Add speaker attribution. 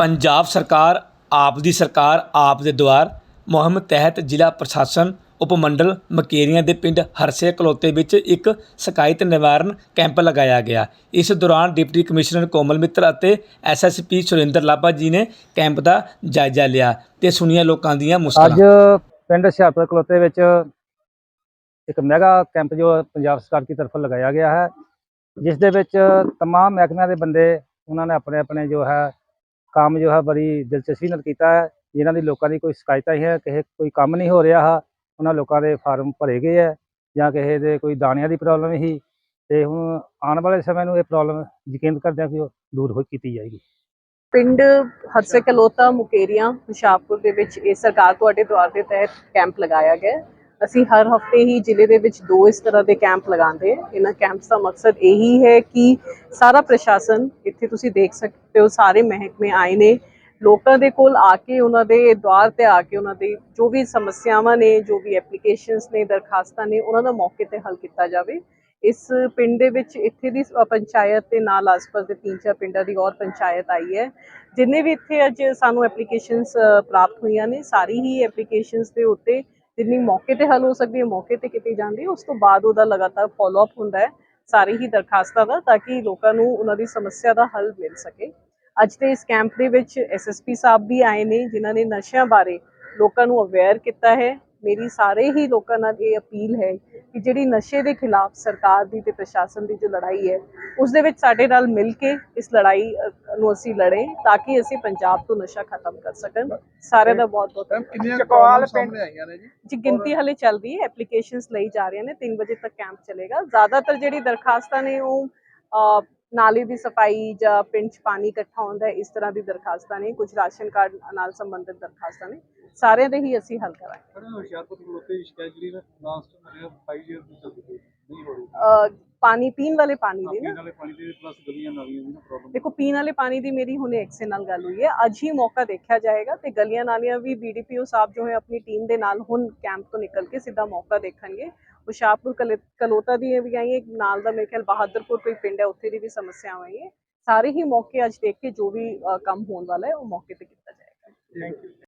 Speaker 1: ਪੰਜਾਬ ਸਰਕਾਰ ਆਪ ਦੀ ਸਰਕਾਰ ਆਪ ਦੇ ਦੁਆਰ ਮੁਹਿੰਮ ਤਹਿਤ ਜ਼ਿਲ੍ਹਾ ਪ੍ਰਸ਼ਾਸਨ ਉਪਮੰਡਲ ਮਕੇਰੀਆਂ ਦੇ ਪਿੰਡ ਹਰਸੇ ਕਲੋਤੇ ਵਿੱਚ ਇੱਕ ਸ਼ਿਕਾਇਤ ਨਿਵਾਰਨ ਕੈਂਪ ਲਗਾਇਆ ਗਿਆ ਇਸ ਦੌਰਾਨ ਡਿਪਟੀ ਕਮਿਸ਼ਨਰ ਕੋਮਲ ਮਿੱਤਰ ਅਤੇ ਐਸਐਸਪੀ ਸੁਰਿੰਦਰ ਲਾਬਾ ਜੀ ਨੇ ਕੈਂਪ ਦਾ ਜਾਇਜ਼ਾ ਲਿਆ ਤੇ ਸੁਣੀਆਂ ਲੋਕਾਂ ਦੀਆਂ
Speaker 2: ਅੱਜ
Speaker 1: ਮੁਸ਼ਕਲਾਂ
Speaker 2: ਪਿੰਡ ਹੁਸ਼ਿਆਰਪੁਰ ਕਲੋਤੇ ਵਿੱਚ ਇੱਕ ਮੈਗਾ ਕੈਂਪ ਜੋ ਪੰਜਾਬ ਸਰਕਾਰ ਦੀ ਤਰਫੋਂ ਲਗਾਇਆ ਗਿਆ ਹੈ ਜਿਸ ਦੇ ਵਿੱਚ तमाम ਮਹਿਕਮਿਆਂ ਦੇ ਬੰਦੇ ਉਹਨਾਂ ਨੇ ਆਪਣੇ ਆਪਣੇ ਜੋ ਹੈ ਕੰਮ ਜੋ ਹੈ ਬੜੀ ਦਿਲਚਸਪੀ ਨਾਲ ਕੀਤਾ ਹੈ। ਜਿਨ੍ਹਾਂ ਦੀ ਲੋਕਾਂ ਦੀ ਕੋਈ ਸ਼ਿਕਾਇਤਾਂ ਹੀ ਹੈ, ਕਿਸੇ ਕੋਈ ਕੰਮ ਨਹੀਂ ਹੋ ਰਿਹਾ ਹੈ, ਉਹਨਾਂ ਲੋਕਾਂ ਦੇ ਫਾਰਮ ਭਰੇ ਗਏ ਹੈ ਜਾਂ ਕਿਸੇ ਦੇ ਕੋਈ ਦਾਣਿਆਂ ਦੀ ਪ੍ਰੋਬਲਮ ਹੀ। ਤੇ ਹੁਣ ਆਉਣ ਵਾਲੇ ਸਮੇਂ ਨੂੰ ਇਹ ਪ੍ਰੋਬਲਮ ਯਕੀਨ ਕਰਦੇ ਹਾਂ ਕਿ ਦੂਰ ਹੋ ਕੀਤੀ ਜਾਏਗੀ।
Speaker 3: ਪਿੰਡ ਹਰਸੇ ਕਲੋਤਾ ਮੁਕੇਰੀਆਂ, ਹੁਸ਼ਿਆਰਪੁਰ ਦੇ ਵਿੱਚ ਇਹ ਸਰਕਾਰ ਤੁਹਾਡੇ ਦੁਆਰ ਦੇ ਤਹਿਤ ਕੈਂਪ ਲਗਾਇਆ ਗਿਆ ਅਸੀਂ ਹਰ ਹਫ਼ਤੇ ਹੀ ਜ਼ਿਲ੍ਹੇ ਦੇ ਵਿੱਚ ਦੋ ਇਸ ਤਰ੍ਹਾਂ ਦੇ ਕੈਂਪ ਲਗਾਉਂਦੇ ਹਾਂ। ਇਹਨਾਂ ਕੈਂਪਸ ਦਾ ਮਕਸਦ ਇਹੀ ਹੈ ਕਿ ਸਾਰਾ ਪ੍ਰਸ਼ਾਸਨ ਇੱਥੇ ਤੁਸੀਂ ਦੇਖ ਸਕਦੇ ਹੋ, ਸਾਰੇ ਮਹਿਕਮੇ ਆਏ ਨੇ। ਲੋਕਾਂ ਦੇ ਕੋਲ ਆ ਕੇ ਉਹਨਾਂ ਦੇ ਦੁਆਰ ਤੇ ਆ ਕੇ ਉਹਨਾਂ ਦੀ ਜੋ ਵੀ ਸਮੱਸਿਆਵਾਂ ਨੇ, ਜੋ ਵੀ ਐਪਲੀਕੇਸ਼ਨਸ ਨੇ, ਦਰਖਾਸਤਾਂ ਨੇ, ਉਹਨਾਂ ਦਾ ਮੌਕੇ ਤੇ ਹੱਲ ਕੀਤਾ ਜਾਵੇ। ਇਸ ਪਿੰਡ ਦੇ ਵਿੱਚ ਇੱਥੇ ਦੀ ਪੰਚਾਇਤ ਦੇ ਨਾਲ ਆਸ-ਪਾਸ ਦੇ ਤਿੰਨ ਚਾਰ ਪਿੰਡਾਂ ਦੀ ਔਰ ਪੰਚਾਇਤ ਆਈ ਹੈ। ਜਿੰਨੇ ਵੀ ਇੱਥੇ ਅੱਜ ਸਾਨੂੰ ਐਪਲੀਕੇਸ਼ਨਸ ਪ੍ਰਾਪਤ ਹੋਈਆਂ ਨੇ, ਸਾਰੀ ਹੀ ਐਪਲੀਕੇਸ਼ਨਸ ਦੇ ਉੱਤੇ ਜਿੰਨੀ ਮੌਕੇ ਤੇ ਹੱਲ ਹੋ ਸਕਦੀ ਹੈ, ਮੌਕੇ ਤੇ ਕੀਤੀ ਜਾਂਦੀ ਹੈ, ਉਸ ਤੋਂ ਬਾਅਦ ਉਹਦਾ ਲਗਾਤਾਰ ਫਾਲੋ ਅਪ ਹੁੰਦਾ ਹੈ, ਸਾਰੀ ਹੀ ਦਰਖਾਸਤਾਂ ਦਾ, ਤਾਂ ਕਿ ਲੋਕਾਂ ਨੂੰ ਉਹਨਾਂ ਦੀ ਸਮੱਸਿਆ ਦਾ ਹੱਲ ਮਿਲ ਸਕੇ। ਅੱਜ ਦੇ ਇਸ ਕੈਂਪ ਦੇ ਵਿੱਚ ਐਸਐਸਪੀ ਸਾਹਿਬ ਵੀ ਆਏ ਨੇ, ਜਿਨ੍ਹਾਂ ਨੇ ਨਸ਼ਿਆਂ ਬਾਰੇ ਲੋਕਾਂ ਨੂੰ ਅਵੇਅਰ ਕੀਤਾ ਹੈ। ਮੇਰੀ ਸਾਰੇ ਹੀ ਲੋਕਾਂ ਨਾਲ ਇਹ ਅਪੀਲ ਹੈ ਕਿ ਜਿਹੜੀ ਨਸ਼ੇ ਦੇ ਖਿਲਾਫ ਸਰਕਾਰ ਦੀ ਤੇ ਪ੍ਰਸ਼ਾਸਨ ਦੀ ਜੋ ਲੜਾਈ ਹੈ ਉਸ ਦੇ ਵਿੱਚ ਸਾਡੇ ਨਾਲ ਮਿਲ ਕੇ ਇਸ ਲੜਾਈ ਨੂੰ ਅਸੀਂ ਲੜੇ ਤਾਂ ਕਿ ਅਸੀਂ ਪੰਜਾਬ ਤੋਂ ਨਸ਼ਾ ਖਤਮ ਕਰ ਸਕਣ। ਸਾਰਿਆਂ ਦਾ ਬਹੁਤ ਬਹੁਤ
Speaker 4: ਕਾਲ ਸਾਹਮਣੇ ਆਈਆਂ ਨੇ ਜੀ?
Speaker 3: ਜੀ ਗਿਣਤੀ ਹਲੇ ਚੱਲ ਰਹੀ ਹੈ ਐਪਲੀਕੇਸ਼ਨਸ ਲਈ ਜਾ ਰਹੀਆਂ ਨੇ 3 ਵਜੇ ਤੱਕ ਕੈਂਪ ਚੱਲੇਗਾ। ਜ਼ਿਆਦਾਤਰ ਜਿਹੜੀ ਦਰਖਾਸਤਾਂ ਨੇ ਉਹ ਨਾਲੀ ਦੀ ਸਫ਼ਾਈ ਜਾਂ ਪਿੰਡ 'ਚ ਪਾਣੀ ਇਕੱਠਾ ਹੁੰਦਾ ਇਸ ਤਰ੍ਹਾਂ ਦੀ ਦਰਖਾਸਤਾਂ ਨੇ ਕੁਝ ਰਾਸ਼ਨ ਕਾਰਡ ਨਾਲ ਸੰਬੰਧਿਤ ਦਰਖਾਸਤਾਂ ਨੇ ਸਾਰਿਆਂ ਦੇ ਹੀ ਅਸੀਂ ਹੱਲ ਕਰਾਂਗੇ।
Speaker 4: ਪਰ ਹੁਸ਼ਿਆਰਪੁਰ ਕੋਲੋਂ ਦੀ ਸ਼ਿਕਾਇਤ ਜਿਹੜੀ ਨਾ ਲਾਸਟ ਮੇਰੇ 5 ਇਅਰ ਤੋਂ ਚੱਲਦੀ ਪਈ ਨਹੀਂ ਹੋ ਰਹੀ
Speaker 3: ਅ, ਪਾਣੀ ਪੀਣ ਵਾਲੇ ਪਾਣੀ ਦੀ ਨਾ।
Speaker 4: ਵਾਲੇ ਪਾਣੀ ਦੇ ਪਲੱਸ ਗਲੀਆਂ ਨਾਲੀਆਂ ਦੀ ਨਾ ਪ੍ਰੋਬਲਮ
Speaker 3: ਦੇਖੋ ਪੀਣ ਵਾਲੇ ਪਾਣੀ ਦੀ ਮੇਰੀ ਹੁਣੇ ਐਕਸੇ ਨਾਲ ਗੱਲ ਹੋਈ ਹੈ। ਅੱਜ ਹੀ ਮੌਕਾ ਦੇਖਿਆ ਜਾਏਗਾ ਤੇ ਗਲੀਆਂ ਨਾਲੀਆਂ ਵੀ ਬੀਡੀਪੀਓ ਸਾਹਿਬ ਜੋ ਹੈ ਆਪਣੀ ਟੀਮ ਦੇ ਨਾਲ ਹੁਣ ਕੈਂਪ ਤੋਂ ਨਿਕਲ ਕੇ ਸਿੱਧਾ ਮੌਕਾ ਦੇਖਣਗੇ। ਹੁਸ਼ਿਆਰਪੁਰ ਕਲੇ- ਕਲੋਤਾ ਦੀਆਂ ਵੀ ਆਈ ਹੈ ਨਾਲ ਦਾ ਮੇਰੇ ਖਿਆਲ ਬਹਾਦਰਪੁਰ ਕੋਈ ਪਿੰਡ ਹੈ, ਉੱਥੇ ਦੀ ਵੀ ਸਮੱਸਿਆਵਾਂ ਆਈ ਹੈ ਸਾਰੇ ਹੀ ਮੌਕੇ ਅੱਜ ਦੇਖ ਕੇ ਜੋ ਵੀ ਕੰਮ ਹੋਣ ਵਾਲਾ ਹੈ, ਉਹ ਮੌਕੇ ਤੇ ਕੀਤਾ ਜਾਏਗਾ।
Speaker 4: Thank you